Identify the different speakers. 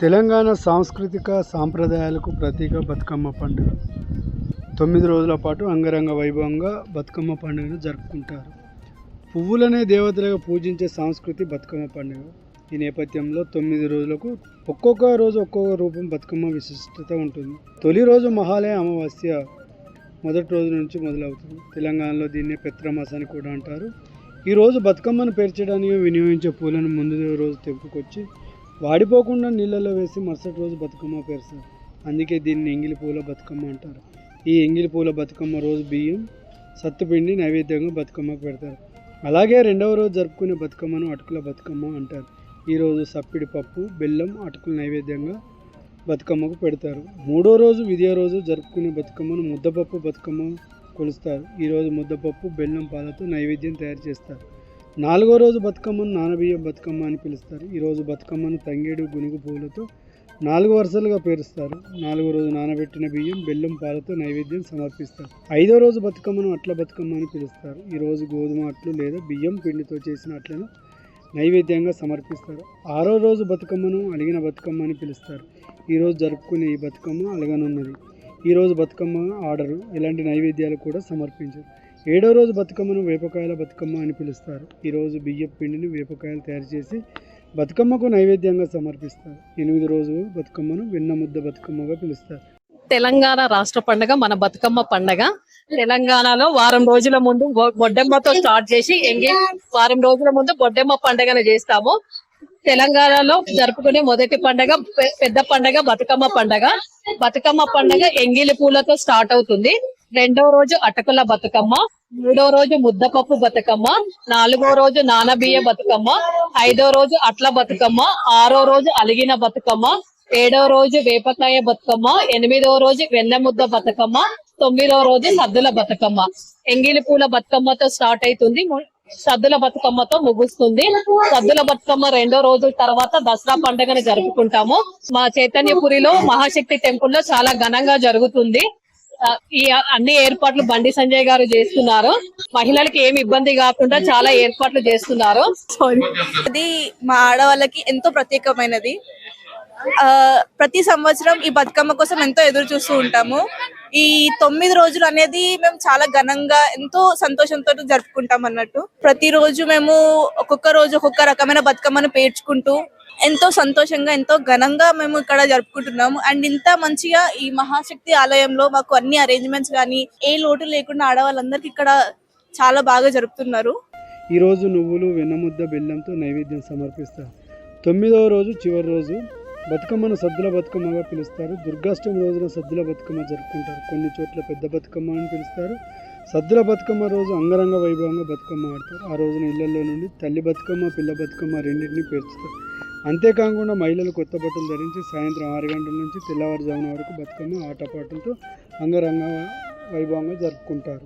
Speaker 1: తెలంగాణ సాంస్కృతిక సాంప్రదాయాలకు ప్రతీక బతుకమ్మ పండుగ. తొమ్మిది రోజుల పాటు అంగరంగ వైభవంగా బతుకమ్మ పండుగను జరుపుకుంటారు. పువ్వులనే దేవతలుగా పూజించే సంస్కృతి బతుకమ్మ పండుగ. ఈ నేపథ్యంలో తొమ్మిది రోజులకు ఒక్కొక్క రోజు ఒక్కొక్క రూపం బతుకమ్మ విశిష్టత ఉంటుంది. తొలి రోజు మహాలయ అమావాస్య మొదటి రోజు నుంచి మొదలవుతుంది. తెలంగాణలో దీన్నే పెత్రమాస అని కూడా అంటారు. ఈరోజు బతుకమ్మను పేర్చడానికి వినియోగించే పూలను ముందు రోజు తెంపుకొచ్చి వాడిపోకుండా నీళ్ళలో వేసి మరుసటి రోజు బతుకమ్మ పేరుస్తారు అందుకే దీన్ని ఎంగిలి పూల బతుకమ్మ అంటారు. ఈ ఎంగిలి పూల బతుకమ్మ రోజు బియ్యం సత్తుపిండి నైవేద్యంగా బతుకమ్మకు పెడతారు. అలాగే రెండవ రోజు జరుపుకునే బతుకమ్మను అటుకుల బతుకమ్మ అంటారు. ఈరోజు సప్పిడి పప్పు బెల్లం అటుకుల నైవేద్యంగా బతుకమ్మకు పెడతారు. మూడో రోజు విజయ రోజు జరుపుకునే బతుకమ్మను ముద్దపప్పు బతుకమ్మ కొలుస్తారు. ఈరోజు ముద్దపప్పు బెల్లం పాలతో నైవేద్యం తయారు చేస్తారు. నాలుగో రోజు బతుకమ్మను నానబియ్యం బతుకమ్మ అని పిలుస్తారు. ఈరోజు బతుకమ్మను తంగేడు గునుగు పువ్వులతో నాలుగు వరుసలుగా పేరుస్తారు. నాలుగో రోజు నానబెట్టిన బియ్యం బెల్లం పాలతో నైవేద్యం సమర్పిస్తారు. ఐదో రోజు బతుకమ్మను అట్ల బతుకమ్మ అని పిలుస్తారు. ఈరోజు గోధుమ అట్లు లేదా బియ్యం పిండితో చేసిన అట్లను నైవేద్యంగా సమర్పిస్తారు. ఆరో రోజు బతుకమ్మను అలిగిన బతుకమ్మ అని పిలుస్తారు. ఈరోజు జరుపుకునే ఈ బతుకమ్మ అలగనున్నది. ఈరోజు బతుకమ్మ ఆర్డరు. ఎలాంటి నైవేద్యాలు కూడా సమర్పించారు. ఏడో రోజు బతుకమ్మను వేపకాయల బతుకమ్మ అని పిలుస్తారు. ఈరోజు బియ్యం పిండిని వేపకాయలు తయారు చేసి బతుకమ్మకు నైవేద్యంగా సమర్పిస్తారు. ఎనిమిది రోజు బతుకమ్మను వెన్న ముద్ద బతుకమ్మగా పిలుస్తారు.
Speaker 2: తెలంగాణ రాష్ట్ర పండుగ మన బతుకమ్మ పండుగ. తెలంగాణలో వారం రోజుల ముందు బొడ్డెమ్మతో స్టార్ట్ చేసి ఎంగే వారం రోజుల ముందు బొడ్డెమ్మ పండుగను చేస్తాము. తెలంగాణలో జరుపుకునే మొదటి పండగ పెద్ద పండగ బతుకమ్మ పండగ. బతుకమ్మ పండగ ఎంగిలి పూలతో స్టార్ట్ అవుతుంది. రెండో రోజు అటకుల బతుకమ్మ. మూడో రోజు ముద్దపప్పు బతుకమ్మ నాలుగో రోజు నానబియ్య బతుకమ్మ ఐదో రోజు అట్ల బతుకమ్మ ఆరో రోజు అలిగిన బతుకమ్మ ఏడో రోజు వేపకాయ బతుకమ్మ ఎనిమిదో రోజు వెన్న ముద్ద బతుకమ్మ తొమ్మిదో రోజు సద్దుల బతుకమ్మ. ఎంగిలి పూల బతుకమ్మతో స్టార్ట్ అవుతుంది సద్దుల బతుకమ్మతో ముగుస్తుంది. సద్దుల బతుకమ్మ రెండో రోజు తర్వాత దసరా పండుగను జరుపుకుంటాము. మా చైతన్యపురిలో మహాశక్తి టెంపుల్లో చాలా ఘనంగా జరుగుతుంది. ఈ అన్ని ఏర్పాట్లు బండి సంజయ్ గారు చేస్తున్నారు. మహిళలకి ఏమి ఇబ్బంది కాకుండా చాలా ఏర్పాట్లు చేస్తున్నారు.
Speaker 3: అది మా ఆడవాళ్ళకి ఎంతో ప్రత్యేకమైనది. ఆ ప్రతి సంవత్సరం ఈ బతుకమ్మ కోసం ఎంతో ఎదురు చూస్తూ ఉంటాము. ఈ తొమ్మిది రోజులు అనేది మేము చాలా ఘనంగా ఎంతో సంతోషంతో జరుపుకుంటాం అన్నట్టు. ప్రతిరోజు మేము ఒక్కొక్క రోజు ఒక్కొక్క రకమైన బతుకమ్మను పేర్చుకుంటూ ఎంతో సంతోషంగా ఎంతో ఘనంగా మేము ఇక్కడ జరుపుకుంటున్నాము. అండ్ ఇంత మంచిగా ఈ మహాశక్తి ఆలయంలో మాకు అన్ని అరేంజ్మెంట్స్ కానీ ఏ లోటు లేకుండా ఆడవాళ్ళందరికీ ఇక్కడ చాలా బాగా జరుపుతున్నారు.
Speaker 1: ఈరోజు నువ్వులు వెన్నముద్ద బెల్లంతో నైవేద్యం సమర్పిస్తారు. తొమ్మిదవ రోజు చివరి రోజు బతుకమ్మను సద్దుల బతుకమ్మగా పిలుస్తారు. దుర్గాష్టమి రోజున సద్దుల బతుకమ్మ జరుపుకుంటారు. కొన్ని చోట్ల పెద్ద బతుకమ్మ అని పిలుస్తారు. సద్దుల బతుకమ్మ రోజు అంగరంగ వైభవంగా బతుకమ్మ ఆడతారు. ఆ రోజున ఇళ్ళలో నుండి తల్లి బతుకమ్మ పిల్ల బతుకమ్మ రెండింటిని పేర్చుతారు. అంతేకాకుండా మహిళలు కొత్త బట్టలు ధరించి సాయంత్రం ఆరు గంటల నుంచి తెల్లవారుజామున వరకు బతుకమ్మ ఆటపాటలతో అంగరంగ వైభవంగా జరుపుకుంటారు.